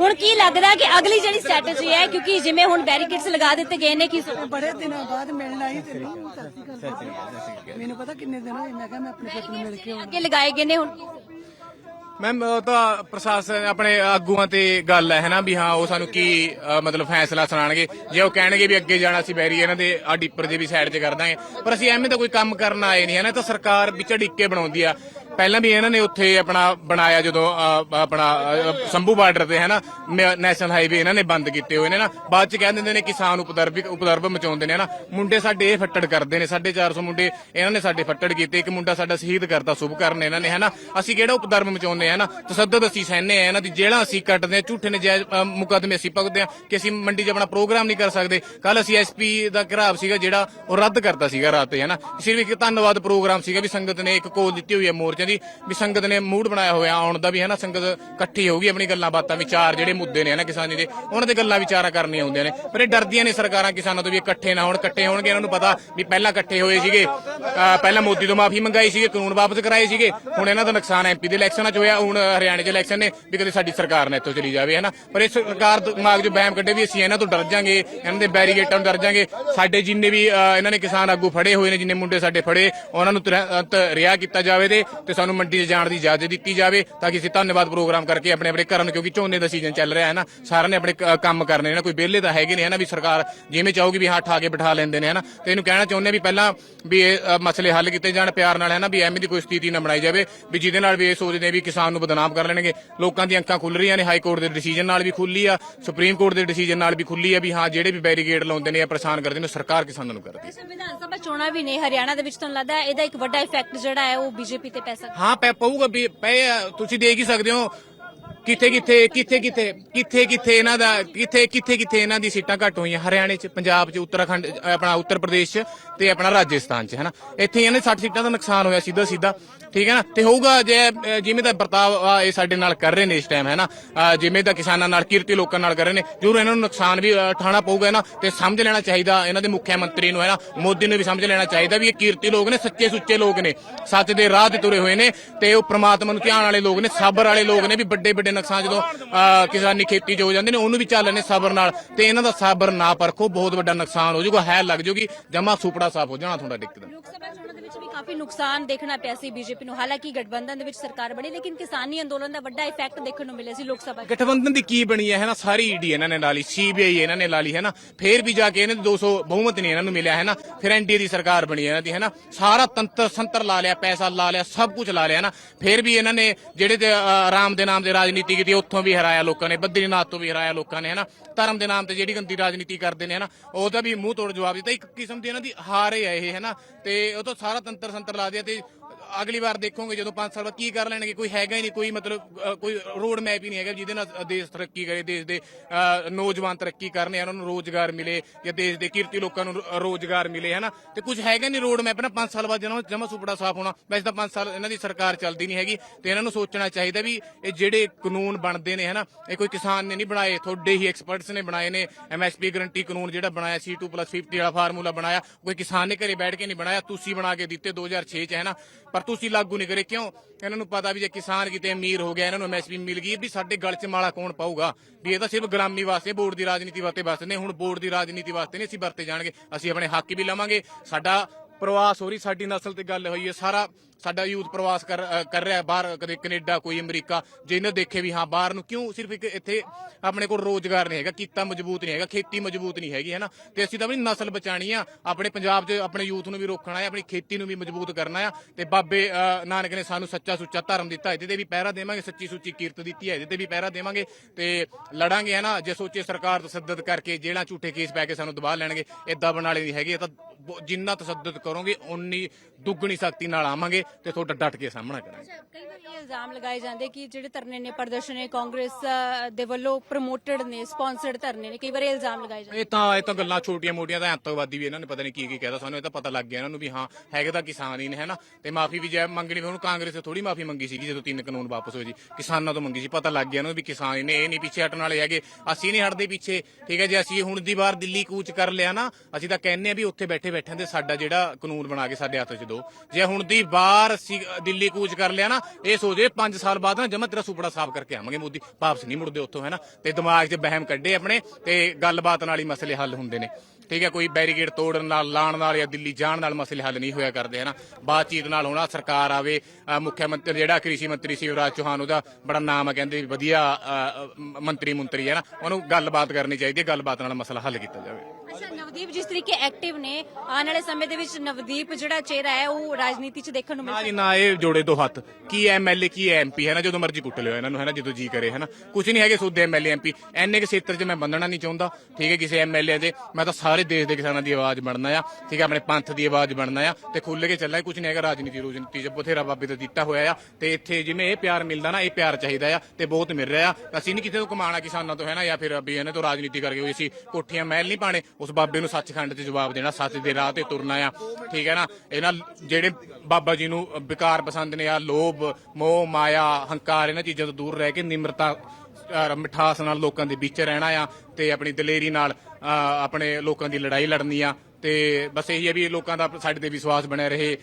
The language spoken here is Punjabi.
ਹੁਣ ਕੀ ਲੱਗਦਾ ਕਿ ਅਗਲੀ ਜਿਹੜੀ ਸਟ੍ਰੈਟਜੀ ਹੈ ਕਿਉਂਕਿ ਜਿਵੇਂ ਹੁਣ ਬੈਰੀਕੇਡਸ ਲਗਾ ਦਿੱਤੇ ਗਏ ਨੇ ਕੀ ਬੜੇ ਦਿਨਾਂ ਬਾਅਦ ਮਿਲਣ ਆਈ ਤੈਨੂੰ ਮੈਨੂੰ ਪਤਾ ਕਿੰਨੇ ਦਿਨ ਹੋਏ ਮੈਂ ਕਿਹਾ ਮੈਂ ਆਪਣੇ ਪੁੱਤ ਨੂੰ ਮਿਲ ਕੇ ਅੱਗੇ ਲਗਾਏ ਗਏ ਨੇ ਹੁਣ? ਮੈਮ ਉਹ ਤਾਂ ਪ੍ਰਸ਼ਾਸਨ ਆਪਣੇ ਆਗੂਆਂ ਤੇ ਗੱਲ ਹੈ ਨਾ ਵੀ ਹਾਂ ਉਹ ਸਾਨੂੰ ਕੀ ਮਤਲਬ ਫੈਸਲਾ ਸੁਣਾਣਗੇ ਜੇ ਉਹ ਕਹਿਣਗੇ ਵੀ ਅੱਗੇ ਜਾਣਾ ਸੀ ਬੈਰੀ ਇਹਨਾਂ ਦੇ ਆ ਡਿੱਪਰ ਦੇ ਵੀ ਸਾਈਡ 'ਚ ਕਰ ਦਾਂਗੇ। ਪਰ ਅਸੀਂ ਐਵੇਂ ਤਾਂ ਕੋਈ ਕੰਮ ਕਰਨ ਆਏ ਨਹੀਂ ਹੈ ਨਾ ਇਹ ਤਾਂ ਸਰਕਾਰ ਵਿੱਚ ਡਿੱਕੇ ਬਣਾਉਂਦੀ ਆ। ਪਹਿਲਾਂ ਵੀ ਇਹਨਾਂ ਨੇ ਉੱਥੇ ਆਪਣਾ ਬਣਾਇਆ ਜਦੋਂ ਅ, ਆਪਣਾ ਸੰਭੂ ਬਾਰਡਰ ਤੇ ਹੈ ਨਾ ਨੈਸ਼ਨਲ ਹਾਈਵੇ ਇਹਨਾਂ ਨੇ ਬੰਦ ਕੀਤੇ ਹੋਏ ਨੇ ਨਾ। ਬਾਅਦ ਚ ਕਹਿ ਦਿੰਦੇ ਨੇ ਕਿਸਾਨ ਉਪਦਰਵ ਉਪਦਰਵ ਮਚਾਉਂਦੇ ਨੇ ਨਾ ਮੁੰਡੇ ਸਾਡੇ ਇਹ ਫੱਟੜ ਕਰਦੇ ਨੇ 450 ਮੁੰਡੇ ਇਹਨਾਂ ਨੇ ਸਾਡੇ ਫੱਟੜ ਕੀਤੇ। ਇੱਕ ਮੁੰਡਾ ਸਾਡਾ ਸ਼ਹੀਦ ਕਰਤਾ ਸੁਭ ਕਰਨ ਇਹਨਾਂ ਨੇ ਹੈ ਨਾ ਅਸੀਂ ਕਿਹੜਾ ਉਪਦਰਵ ਮਚਾਉਂਦੇ ਆ ਨਾ ਤਸੱਦਦ ਅਸੀਂ ਸਹਿਨੇ ਆ ਇਹਨਾਂ ਦੀ ਜੇਲ੍ਹਾਂ ਅਸੀਂ ਕੱਟਦੇ ਆ ਝੂਠੇ ਨਜਾਇਜ਼ ਅ, ਮੁਕੱਦਮੇ ਅਸੀਂ ਪਕਦੇ ਆ ਕਿ ਅਸੀਂ ਮੰਡੀ 'ਚ ਆਪਣਾ ਪ੍ਰੋਗਰਾਮ ਨਹੀਂ ਕਰ ਸਕਦੇ। ਕੱਲ ਅਸੀਂ ਐਸਪੀ ਦਾ ਘਰਾਬ ਸੀਗਾ ਜਿਹੜਾ ਉਹ ਰੱਦ ਕਰਤਾ ਸੀਗਾ ਰਾਤ ਤੇ ਹੈ ਨਾ ਸਿਰਫ ਇੱਕ ਧੰਨਵਾਦ ਪ੍ਰੋਗਰਾਮ ਸੀਗਾ ਵੀ ਸੰਗਤ ਨੇ ਇੱਕ ਕੋਲ ਦਿੱਤੀ ਹੋਈ ਹੈ ਮੋਰਚੇ ਦੀ ਵੀ ਸੰਗਤ ਨੇ ਮੂਡ ਬਣਾਇਆ ਹੋਇਆ, ਆਉਣ ਦਾ ਵੀ ਹੈ ਨਾ ਸੰਗਤ ਇਕੱਠੀ ਹੋਊਗੀ ਆਪਣੀ ਗੱਲਾਂ ਬਾਤਾਂ, ਵਿਚਾਰ ਜਿਹੜੇ ਮੁੱਦੇ ਨੇ ਹੈ ਨਾ ਕਿਸਾਨੀ ਦੇ, ਉਹਨਾਂ ਦੇ ਗੱਲਾਂ ਵਿਚਾਰਾ ਕਰਨੀਆਂ ਹੁੰਦੀਆਂ ਨੇ। ਪਰ ਇਹ ਡਰਦੀਆਂ ਨੇ ਸਰਕਾਰਾਂ ਕਿਸਾਨਾਂ ਤੋਂ ਵੀ ਇਕੱਠੇ ਨਾ ਹੋਣ, ਇਕੱਠੇ ਹੋਣਗੇ, ਇਹਨਾਂ ਨੂੰ ਪਤਾ ਵੀ ਪਹਿਲਾਂ ਇਕੱਠੇ ਹੋਏ ਸੀਗੇ ਪਹਿਲਾਂ ਮੋਦੀ ਤੋਂ ਮਾਫੀ ਮੰਗਾਈ ਸੀਗੇ, ਕਾਨੂੰਨ ਵਾਪਸ ਕਰਾਏ ਸੀਗੇ, ਹੁਣ ਇਹਨਾਂ ਦਾ ਨੁਕਸਾਨ ਐਮਪੀ ਦੇ ਇਲੈਕਸ਼ਨਾਂ 'ਚ ਹੋਇਆ, ਹੁਣ ਹਰਿਆਣੇ 'ਚ ਇਲੈਕਸ਼ਨ ਨੇ, ਵੀ ਕਦੇ ਸਾਡੀ ਸਰਕਾਰ ਨੇ ਇੱਥੋਂ ਚਲੀ ਜਾਵੇ, ਹੈ ਨਾ। ਪਰ ਇਹ ਸਰਕਾਰ ਦਿਮਾਗ 'ਚ ਬਹਿਮ ਕੱਢੇ ਵੀ ਅਸੀਂ ਇਹਨਾਂ ਤੋਂ ਡਰ ਜਾਾਂਗੇ, ਇਹਨਾਂ ਦੇ ਬੈਰੀਗੇਟਾਂ ਨੂੰ ਡਰ ਜਾਾਂਗੇ। ਸਾਡੇ ਜਿੰਨੇ ਵੀ ਇਹਨਾਂ ਨੇ ਕਿਸਾਨ ਆਗੂ ਫੜੇ ਹੋਏ ਨੇ, ਜਿੰਨੇ ਮੁੰਡੇ ਸਾਡੇ ਫੜੇ, ਉਹਨਾਂ ਨੂੰ ਤੁਰੰਤ ਰਿਹਾ ਕੀਤਾ ਜਾਵੇ ਤੇ ਸਾਨੂੰ ਮੰਡੀ 'ਚ ਜਾਣ ਦੀ ਇਜਾਜ਼ਤ ਦਿੱਤੀ ਜਾਵੇ ਤਾਂ ਕਿ ਅਸੀਂ ਧੰਨਵਾਦ ਪ੍ਰੋਗਰਾਮ ਕਰਕੇ ਆਪਣੇ ਆਪਣੇ ਘਰਾਂ ਨੂੰ ਕਿਉਂਕਿ ਝੋਨੇ ਦਾ ਸੀਜ਼ਨ ਚੱਲ ਰਿਹਾ ਹੈ ਨਾ ਸਾਰਿਆਂ ਨੇ ਆਪਣੇ ਕ- ਕੰਮ ਕਰਨੇ ਨੇ ਨਾ ਕੋਈ ਵਿਹਲੇ ਤਾਂ ਹੈਗੇ ਨੇ ਹੈ ਨਾ ਵੀ ਸਰਕਾਰ ਜਿਵੇਂ ਚਾਹੂਗੀ ਵੀ ਹਾਂ ਠਾ ਕੇ ਬਿਠਾ ਲੈਂਦੇ ਨੇ ਹੈ ਨਾ। ਤੇ ਇਹਨੂੰ ਕਹਿਣਾ ਚਾਹੁੰਦੇ ਵੀ ਪਹਿਲਾਂ ਵੀ ਇਹ ਅ, ਮਸਲੇ ਹੱਲ ਕੀਤੇ ਜਾਣ ਪਿਆਰ ਨਾਲ ਹੈ ਨਾ ਵੀ ਐਵੇਂ ਦੀ ਕੋਈ ਸਥਿਤੀ ਨਾ ਬਣਾਈ ਜਾਵੇ ਵੀ ਜਿਹਦੇ ਨਾਲ ਵੀ ਇਹ ਸੋਚਦੇ ਵੀ ਕਿਸਾਨ ਨੂੰ ਬਦਨਾਮ ਕਰ ਲੈਣਗੇ। ਲੋਕਾਂ ਦੀਆਂ ਅੱਖਾਂ ਖੁੱਲ ਰਹੀਆਂ ਨੇ ਹਾਈ ਕੋਰਟ ਦੇ ਡਿਸੀਜਨ ਨਾਲ ਵੀ ਖੁੱਲੀ ਆ ਸੁਪਰੀਮ ਕੋਰਟ ਦੇ ਡਿਸੀਜਨ ਨਾਲ ਵੀ ਖੁੱਲੀ ਆ ਵੀ ਹਾਂ ਜਿਹੜੇ ਵੀ ਬੈਰੀਗੇਡ ਲਾਉਂਦੇ ਨੇ ਜਾਂ ਪਰੇਸ਼ਾਨ ਕਰਦੇ ਨੇ ਸਰਕਾਰ ਕਿਸਾਨਾਂ ਨੂੰ ਕਰਦੀ ਹੈ। ਸੰਵਿਧਾਨ ਸਭਾ ਚੋਣਾਂ ਵੀ ਨੇ ਹਰਿਆਣਾ ਦੇ ਵਿੱਚ ਤੁਹਾਨੂੰ ਲੱਗਦਾ ਹੈ ਇਹਦਾ ਇੱਕ ਵੱਡਾ ਇਫੈਕਟ ਜਿਹੜਾ ਹੈ ਉਹ ਬੀਜੇਪੀ ਤੇ ਪੈ ਸਕਦਾ ਹਾਂ ਹਾਂ ਪੈ ਪਊਗਾ ਵੀ ਪਏ ਆ, ਤੁਸੀਂ ਦੇਖ ਹੀ ਸਕਦੇ ਹੋ। ਕਿੱਥੇ ਕਿੱਥੇ ਕਿੱਥੇ ਕਿੱਥੇ ਕਿੱਥੇ ਕਿੱਥੇ ਇਹਨਾਂ ਦਾ ਕਿੱਥੇ ਕਿੱਥੇ ਕਿੱਥੇ ਇਹਨਾਂ ਦੀ ਸੀਟਾਂ ਘੱਟ ਹੋਈਆਂ। ਹਰਿਆਣੇ 'ਚ ਪੰਜਾਬ 'ਚ ਉੱਤਰਾਖੰਡ ਆਪਣਾ ਉੱਤਰ ਪ੍ਰਦੇਸ਼ 'ਚ ਤੇ ਆਪਣਾ ਰਾਜਸਥਾਨ 'ਚ ਹੈਨਾ? ਇੱਥੇ ਇਹਨਾਂ ਦੇ 60 ਸੀਟਾਂ ਦਾ ਨੁਕਸਾਨ ਹੋਇਆ ਸਿੱਧਾ ਸਿੱਧਾ ਠੀਕ ਹੈ ਨਾ? ਤੇ ਹੋਊਗਾ ਜੇ ਜਿਵੇਂ ਦਾ ਵਰਤਾਵ ਇਹ ਸਾਡੇ ਨਾਲ ਕਰ ਰਹੇ ਨੇ ਇਸ ਟਾਈਮ ਹੈ ਨਾ ਜਿਵੇਂ ਦਾ ਕਿਸਾਨਾਂ ਨਾਲ ਕਿਰਤੀ ਲੋਕਾਂ ਨਾਲ ਕਰ ਰਹੇ ਨੇ ਜ਼ਰੂਰ ਇਹਨਾਂ ਨੂੰ ਨੁਕਸਾਨ ਵੀ ਅ, ਉਠਾਉਣਾ ਪਊਗਾ ਨਾ ਤੇ ਸਮਝ ਲੈਣਾ ਚਾਹੀਦਾ ਇਹਨਾਂ ਦੇ ਮੁੱਖ ਮੰਤਰੀ ਨੂੰ ਹੈ ਨਾ ਮੋਦੀ ਨੂੰ ਵੀ ਸਮਝ ਲੈਣਾ ਚਾਹੀਦਾ ਵੀ ਇਹ ਕਿਰਤੀ ਲੋਕ ਨੇ ਸੱਚੇ ਸੁੱਚੇ ਲੋਕ ਨੇ। ਸੱਚ ਦੇ ਰਾਹ ਤੇ ਤੁਰੇ ਹੋਏ ਨੇ ਤੇ ਉਹ ਪ੍ਰਮਾਤਮਾ ਨੂੰ ਧਿਆਨ ਵਾਲੇ ਲੋਕ ਨੇ ਸਾਬਰ ਵਾਲੇ ਲੋਕ ਨੇ ਵੀ ਵੱਡੇ ਵੱਡੇ ਨੁਕਸਾਨ ਜਦੋਂ ਅ, ਕਿਸਾਨੀ ਖੇਤੀ 'ਚ ਹੋ ਜਾਂਦੇ ਨੇ ਉਹਨੂੰ ਵੀ ਝੱਲ ਨੇ ਸਬਰ ਨਾਲ। ਤੇ ਇਹਨਾਂ ਦਾ ਸਬਰ ਨਾ ਪਰਖੋ ਬਹੁਤ ਵੱਡਾ ਨੁਕਸਾਨ ਹੋ ਜਾਊਗਾ ਹੈ ਲੱਗ ਜਾਊਗੀ ਜਮਾ ਸੁਪੜਾ ਸਾਫ਼ ਹੋ ਜਾਣਾ ਤੁਹਾਡਾ ਦਿੱਕਤ ਲੋਕ ਸਭਾ ਚੋਣਾਂ ਦੇ ਵਿੱਚ ਵੀ ਕਾਫੀ ਨੁਕਸਾਨ ਦੇਖਣਾ ਪਿਆ ਸੀ ਬੀਜੇਪੀ ਨੂੰ। ਹਾਲਾਂਕਿ ਗਠਬੰਧਨ ਦੇ ਵਿੱਚ ਸਰਕਾਰ ਬਣੀ ਲੇਕਿਨ ਕਿਸਾਨੀ ਅੰਦੋਲਨ ਦਾ ਵੱਡਾ ਇਫੈਕਟ ਦੇਖਣ ਨੂੰ ਮਿਲਿਆ ਸੀ ਲੋਕ ਸਭਾ ਗਠਬੰਧਨ ਦੀ ਕੀ ਬਣੀ ਹੈ ਨਾ? ਸਾਰੀ ਈਡੀ ਇਹਨਾਂ ਨੇ ਲਾ ਲਈ ਸੀਬੀਆਈ ਇਹਨਾਂ ਨੇ ਲਾ ਲਈ ਹੈ ਨਾ? ਫੇਰ ਵੀ ਜਾ ਕੇ ਇਹਨਾਂ ਦੇ 200 ਬਹੁਮਤ ਨਹੀਂ ਇਹਨਾਂ ਨੂੰ ਮਿਲਿਆ ਹੈ ਨਾ? ਫਿਰ ਐਨਡੀਏ ਦੀ ਸਰਕਾਰ ਬਣੀ ਇਹਨਾਂ ਦੀ ਹੈ ਨਾ? ਸਾਰਾ ਤੰਤਰ ਸੰਤਰ ਲਾ ਲਿਆ ਪੈਸਾ ਲਾ ਲਿਆ ਸਭ ਕੁਝ ਲਾ ਲਿਆ ਨਾ? ਫੇਰ ਵੀ ਇਹਨਾਂ ਨੇ ਜਿਹੜੇ ਤੇ ਅ, ਦੇ ਨਾਮ ਤੇ ਰਾਜਨੀਤੀ ਕੀਤੀ ਉੱਥੋਂ ਵੀ ਹਰਾਇਆ ਲੋਕਾਂ ਨੇ ਬਦਰੀਨਾਥ ਤੋਂ ਵੀ ਹਰਾਇਆ ਲੋਕਾਂ ਨੇ ਹੈ ਨਾ? ਧਰਮ ਦੇ ਨਾਮ ਤੇ ਜਿਹੜੀ ਗੰਦੀ ਰਾਜਨੀਤੀ ਕਰਦੇ ਨੇ ਹੈ ਨਾ? ਉਹਦਾ ਵੀ ਮੂੰਹ ਤੋੜ ਜਵਾਬ ਦਿੱਤਾ। ਇੱਕ ਕਿਸਮ ਦੀ ਇਹਨਾਂ ਦੀ ਹਾਰ ਹੀ ਹੈ ਇਹ ਹੈ ਨਾ? ਤੇ ਉਹ ਤੋਂ ਸਾਰਾ ਤੰਤਰ ਸੰਤਰ ਲਾ ਦਿਆ ਤੇ ਅਗਲੀ ਵਾਰ ਦੇਖੋਗੇ ਜਦੋਂ 5 ਸਾਲ ਬਾਅਦ ਕੀ ਕਰ ਲੈਣਗੇ ਕੋਈ ਹੈਗਾ ਹੀ ਨਹੀਂ ਕੋਈ ਮਤਲਬ ਅ, ਕੋਈ ਰੋਡ ਮੈਪ ਹੀ ਨਹੀਂ ਹੈਗਾ ਜਿਹਦੇ ਨਾਲ ਦੇਸ਼ ਤਰੱਕੀ ਕਰੇ ਦੇਸ਼ ਦੇ ਅ, ਨੌਜਵਾਨ ਤਰੱਕੀ ਕਰਨ ਉਹਨਾਂ ਨੂੰ ਰੋਜ਼ਗਾਰ ਮਿਲੇ ਜਾਂ ਦੇਸ਼ ਦੇ ਕਿਰਤੀ ਲੋਕਾਂ ਨੂੰ ਰੋ- ਰੋਜ਼ਗਾਰ ਮਿਲੇ ਹਨਾ? ਤੇ ਕੁਝ ਹੈਗਾ ਨਹੀਂ ਰੋਡ ਮੈਪ ਨਾ 5 ਸਾਲ ਬਾਅਦ ਜਨਮ ਜਮਾ ਸੁਪੜਾ ਸਾਫ਼ ਹੋਣਾ। ਵੈਸੇ ਤਾਂ 5 ਸਾਲ ਇਹਨਾਂ ਦੀ ਸਰਕਾਰ ਚੱਲਦੀ ਨਹੀਂ ਹੈਗੀ ਤੇ ਇਹਨਾਂ ਨੂੰ ਸੋਚਣਾ ਚਾਹੀਦਾ ਵੀ ਇਹ ਜਿਹੜੇ ਕਾਨੂੰਨ ਬਣਦੇ ਨੇ ਹਨਾ? ਇਹ ਕੋਈ ਕਿਸਾਨ ਨੇ ਨਹੀਂ ਬਣਾਏ ਤੁਹਾਡੇ ਹੀ ਐਕਸਪਰਟਸ ਨੇ ਬਣਾਏ ਨੇ ਐਮਐਸਪੀ ਗਰੰਟੀ ਕਾਨੂੰਨ ਜਿਹੜਾ ਬਣਾਇਆ C2+50 ਵਾਲਾ ਫਾਰਮੂਲਾ ਬਣਾਇਆ ਕੋਈ ਕਿਸਾਨ ਨੇ ਘਰੇ ਬੈਠ ਕੇ ਨਹੀਂ ਬਣਾਇਆ ਤੁਸੀਂ ਬਣਾ ਕੇ ਦਿੱਤੇ 2006 ਚ ਹੈ ਨਾ ਪਰ ਤੁਸੀਂ ਲਾਗੂ ਨਹੀਂ ਕਰੇ, ਕਿਉਂ? ਇਹਨਾਂ ਨੂੰ ਪਤਾ ਵੀ ਜੇ ਕਿਸਾਨ ਕਿਤੇ ਅਮੀਰ ਹੋ ਗਿਆ, ਇਹਨਾਂ ਨੂੰ ਐਮਐਸਪੀ ਮਿਲ ਗਈ, ਵੀ ਸਾਡੇ ਗਲ 'ਚ ਮਾਲਾ ਕੌਣ ਪਾਊਗਾ? ਵੀ ਇਹ ਤਾਂ ਸਿਰਫ ਗੁਲਾਮੀ ਵਾਸਤੇ ਬੋਰਡ ਦੀ ਰਾਜਨੀਤੀ ਵਾਸਤੇ ਵਰਤਦੇ ਨੇ, ਹੁਣ ਬੋਰਡ ਦੀ ਰਾਜਨੀਤੀ ਵਾਸਤੇ ਨਹੀਂ ਅਸੀਂ ਵਰਤੇ ਜਾਣਗੇ, ਅਸੀਂ ਆਪਣੇ ਹੱਕ ਵੀ ਲਵਾਂਗੇ, ਸਾਡਾ ਪ੍ਰਵਾਸ ਹੋ ਰਹੀ, ਸਾਡੀ ਨਸਲ ਤੇ ਗੱਲ ਹੋਈ ਹੈ, ਸਾਰਾ ਸਾਡਾ ਯੂਥ ਪ੍ਰਵਾਸ ਕਰ ਕਰ ਰਿਹਾ ਬਾਹਰ ਕਦੇ ਕੈਨੇਡਾ, ਕੋਈ ਅਮਰੀਕਾ ਜਿਹਨੇ ਦੇਖੇ ਵੀ ਹਾਂ, ਬਾਹਰ ਨੂੰ ਕਿਉਂ ਸਿਰਫ ਇੱਕ ਇੱਥੇ ਆਪਣੇ ਕੋਲ ਰੋਜ਼ਗਾਰ ਨਹੀਂ ਹੈਗਾ, ਕੀਤਾ ਮਜ਼ਬੂਤ ਨਹੀਂ ਹੈਗਾ, ਖੇਤੀ ਮਜ਼ਬੂਤ ਨਹੀਂ ਹੈਗੀ ਹੈ ਨਾ ਤੇ ਅਸੀਂ ਤਾਂ ਆਪਣੀ ਨਸਲ ਬਚਾਣੀ ਆ, ਆਪਣੇ ਪੰਜਾਬ 'ਚ ਆਪਣੇ ਯੂਥ ਨੂੰ ਵੀ ਰੋਕਣਾ ਹੈ, ਆਪਣੀ ਖੇਤੀ ਨੂੰ ਵੀ ਮਜ਼ਬੂਤ ਕਰਨਾ ਆ ਤੇ ਬਾਬੇ ਨਾਨਕ ਨੇ ਸਾਨੂੰ ਸੱਚਾ ਸੁੱਚਾ ਧਰਮ ਦਿੱਤਾ, ਇਹਦੇ ਤੇ ਵੀ ਪਹਿਰਾ ਦੇਵਾਂਗੇ, ਸੱਚੀ ਸੁੱਚੀ ਕੀਰਤ ਦਿੱਤੀ ਹੈ, ਇਹਦੇ ਤੇ ਵੀ ਪਹਿਰਾ ਦੇਵਾਂਗੇ, ਤੇ ਲੜਾਂਗੇ ਹੈ ਨਾ ਜੇ ਸੋਚੇ ਸਰਕਾਰ ਤਸੱਦਦ ਕਰਕੇ ਜਿਹੜਾ ਝੂਠੇ ਕੇਸ ਪੈ ਕੇ ਸਾਨੂੰ ਦਬਾ ਲੈਣਗੇ ਇਦਾਂ ਬਣਾਲੇ ਨਹੀਂ ਹੈਗੇ, ਇਹ ਤਾਂ ਬ- ਜਿੰਨਾ ਤਸੱਦਦ ਕਰੋਗੇ ਉਨੀ ਦੁੱਗਣੀ ਸ਼ਕਤੀ ਨਾਲ ਆਵਾਂਗੇ ਤੇ ਤੁਹਾਡਾ ਡਟ ਕੇ ਸਾਹਮਣਾ ਕਰਾਂਗੇ। ਕਈ ਵਾਰ ਇਹ ਇਲਜ਼ਾਮ ਲਗਾਏ ਜਾਂਦੇ ਕਿ ਜਿਹੜੇ ਧਰਨੇ ਨੇ ਪ੍ਰਦਰਸ਼ਨ ਨੇ ਕਾਂਗਰਸ ਦੇ ਵੱਲੋਂ ਪ੍ਰਮੋਟਡ ਨੇ ਸਪਾਂਸਰਡ ਧਰਨੇ ਨੇ ਕਈ ਵਾਰ ਇਹ ਇਲਜ਼ਾਮ ਲਗਾਏ ਜਾਂਦੇ ਇਹ ਤਾਂ ਇਹ ਤਾਂ ਗੱਲਾਂ ਛੋਟੀਆਂ ਮੋਟੀਆਂ ਤਾਂ ਅੱਤਵਾਦੀ ਵੀ ਇਹਨਾਂ ਨੇ ਪਤਾ ਨਹੀਂ ਕੀ ਕੀ ਕਹਿਦਾ ਸਾਨੂੰ ਇਹ ਤਾਂ ਪਤਾ ਲੱਗ ਗਿਆ ਇਹਨਾਂ ਨੂੰ ਵੀ ਹਾਂ ਹੈਗੇ ਤਾਂ ਕਿਸਾਨ ਹੀ ਨੇ ਹੈਨਾ? ਤੇ ਮਾਫੀ ਵੀ ਜੇ ਮੰਗਣੀ ਵੀ ਹੁਣ ਕਾਂਗਰਸ ਤੋਂ ਥੋੜੀ ਮਾਫੀ ਮੰਗੀ ਸੀਗੀ ਜਦੋਂ ਤਿੰਨ ਕਾਨੂੰਨ ਵਾਪਸ ਹੋਏ ਜੀ ਕਿਸਾਨਾਂ ਤੋਂ ਮੰਗੀ ਸੀ ਪਤਾ ਲੱਗ ਗਿਆ ਇਹਨਾਂ ਨੂੰ ਵੀ ਕਿਸਾਨ ਨੇ ਇਹ ਨਹੀਂ ਪਿੱਛੇ ਹਟਣ ਵਾਲੇ ਹੈਗੇ ਅਸੀਂ ਨਹੀਂ ਹਟਦੇ ਪਿੱਛੇ ਠੀਕ ਹੈ? ਜੇ ਅਸੀਂ ਹੁਣ ਦੀ ਵਾਰ ਦਿੱਲੀ ਕੂਚ ਕਰ ਲਿਆ ਨਾ ਅਸੀਂ ਤਾਂ ਕਹਿੰਨੇ ਆ ਵੀ ਉੱਥੇ ਬੈਠੇ ਬੈਠਿਆਂ ਤੇ ਸਾਡਾ ਜਿਹੜਾ ਕਾਨੂੰਨ ਬਣਾ ਕੇ ਸਾਡੇ ਹੱਥ 'ਚ ਦਿਓ ਜੇ ਹੁਣ ਦੀ ਬਾਹਰ ਅਸੀਂ ਦਿੱਲੀ ਕੂਚ ਕਰ ਲਿਆ ਨਾ, ਇਹ ਸੋਚੇ 5 ਸਾਲ ਬਾਅਦ ਨਾ ਜਮਾ ਤੇਰਾ ਸੁਪੜਾ ਸਾਫ਼ ਕਰਕੇ ਆਵਾਂਗੇ ਮੋਦੀ। ਵਾਪਸ ਨਹੀਂ ਮੁੜਦੇ ਉੱਥੋਂ, ਹੈ ਨਾ? ਤੇ ਦਿਮਾਗ 'ਚ ਵਹਿਮ ਕੱਢੇ ਆਪਣੇ ਤੇ ਗੱਲਬਾਤ ਨਾਲ ਹੀ ਮਸਲੇ ਹੱਲ ਹੁੰਦੇ ਨੇ। ਠੀਕ ਹੈ, ਕੋਈ ਬੈਰੀਕੇਡ ਤੋੜਨ ਨਾਲ, ਲਾਣ ਨਾਲ ਜਾਂ ਦਿੱਲੀ ਜਾਣ ਨਾਲ ਮਸਲੇ ਹੱਲ ਨਹੀਂ ਹੋਇਆ ਕਰਦੇ ਹਨਾ ਬਾਤਚੀਤ ਨਾਲ ਹੋਣਾ ਸਰਕਾਰ ਆਵੇ ਮੁੱਖ ਮੰਤਰੀ, ਜਿਹੜਾ ਕ੍ਰਿਸ਼ੀ ਮੰਤਰੀ ਸ਼ਿਵਰਾਜ ਚੌਹਾਨ, ਉਹਦਾ ਬੜਾ ਨਾਮ ਹੈ ਕਹਿੰਦੇ ਵਧੀਆ ਮੰਤਰੀ ਮੰਤਰੀ ਹੈ ਨਾ? ਉਹਨੂੰ ਗੱਲਬਾਤ ਕਰਨੀ ਚਾਹੀਦੀ ਹੈ, ਗੱਲਬਾਤ ਨਾਲ ਮਸਲਾ ਹੱਲ ਕੀਤਾ ਜਾਵੇ। ਅੱਛਾ ਨਵਦੀਪ ਜਿਸ ਤਰੀਕੇ ਐਕਟਿਵ ਨੇ ਆਉਣ ਵਾਲੇ ਸਮੇਂ ਦੇ ਵਿੱਚ ਨਵਦੀਪ ਜਿਹੜਾ ਚਿਹਰਾ ਹੈ ਉਹ ਰਾਜਨੀਤੀ 'ਚ ਦੇਖਣ ਨੂੰ ਮਿਲ ਨਾ ਜੀ ਨਾ ਇਹ ਜੋੜੇ ਦੋ ਹੱਥ। ਕੀ ਐਮਐਲਏ ਕੀ ਐਮਪੀ ਹੈ ਨਾ ਜਦੋਂ ਮਰਜ਼ੀ ਕੁੱਟ ਲਿਓ ਇਹਨਾਂ ਨੂੰ ਹੈ ਨਾ ਜਦੋਂ ਜੀ ਕਰੇ ਹੈ ਨਾ। ਕੁਝ ਨਹੀਂ ਹੈਗੇ ਸੁੱਦੇ ਐਮਐਲਏ ਐਮਪੀ ਐਨੇ ਕੇ ਖੇਤਰ 'ਚ ਮੈਂ ਬੰਦਣਾ ਨਹੀਂ ਚਾਹੁੰਦਾ। ਠੀਕ ਹੈ ਕਿਸੇ ਐਮਐਲਏ ਦੇ ਮੈਂ ਤਾਂ ਸਾਰੇ ਦੇਸ਼ ਦੇ ਕਿਸਾਨਾਂ ਦੀ ਆਵਾਜ਼ ਬਣਨਾ ਆ। ਠੀਕ ਹੈ ਆਪਣੇ ਪੰਥ ਦੀ ਆਵਾਜ਼ ਬਣਨਾ ਆ। ਤੇ ਖੁੱਲ ਕੇ ਚੱਲਣਾ ਕੁਝ ਨਹੀਂ ਹੈਗਾ ਰਾਜਨੀਤੀ ਰੂਜਨੀਤੀ 'ਚ। ਬਥੇਰਾ ਬਾਬੇ ਦਾ ਦਿੱਤਾ ਹੋਇਆ ਆ। ਤੇ ਇੱਥੇ ਜਿਵੇਂ ਇਹ ਪਿਆਰ ਮਿਲਦਾ ਨਾ ਇਹ ਪਿਆਰ ਚਾਹੀਦਾ ਆ ਤੇ ਬਹੁਤ ਮਿਲ ਰਿਹਾ ਆ। ਅਸੀਂ ਨਹੀਂ ਕਿਸੇ ਤੋਂ ਕਮਾਣਾ ਕਿਸਾਨਾਂ ਤੋਂ ਹੈ ਨਾ ਜਾਂ ਫਿਰ ਵੀ ਇਹਨਾਂ ਤੋਂ ਰਾਜਨੀਤੀ ਕਰਕੇ ਹੋਈ ਅਸੀਂ ਕੋਠੀਆਂ ਮਹਿਲ ਨਹੀਂ ਪਾਣੇ ਉਸ ਬਾਬੇ ਨੂੰ ਸੱਚਖੰਡ 'ਚ ਜਵਾਬ ਦੇਣਾ, ਸੱਚ ਦੇ ਰਾਹ ਤੇ ਤੁਰਨਾ ਆ। ਠੀਕ ਹੈ ਨਾ? ਇਹਨਾਂ ਜਿਹੜੇ ਬਾਬਾ ਜੀ ਨੂੰ ਵਿਕਾਰ ਪਸੰਦ ਨੇ ਆ, ਲੋਭ, ਮੋਹ, ਮਾਇਆ, ਹੰਕਾਰ, ਇਹਨਾਂ ਚੀਜ਼ਾਂ ਤੋਂ ਦੂਰ ਰਹਿ ਕੇ ਨਿਮਰਤਾ ਮਿਠਾਸ ਨਾਲ ਲੋਕਾਂ ਦੇ ਵਿੱਚ ਰਹਿਣਾ ਆ ਤੇ ਆਪਣੀ ਦਲੇਰੀ ਨਾਲ ਆਪਣੇ ਲੋਕਾਂ ਦੀ ਲੜਾਈ ਲੜਨੀ ਆ ਤੇ ਬਸ ਇਹੀ ਹੈ ਵੀ ਲੋਕਾਂ ਦਾ ਸਾਡੇ ਤੇ ਵਿਸ਼ਵਾਸ ਬਣਿਆ ਰਹੇ।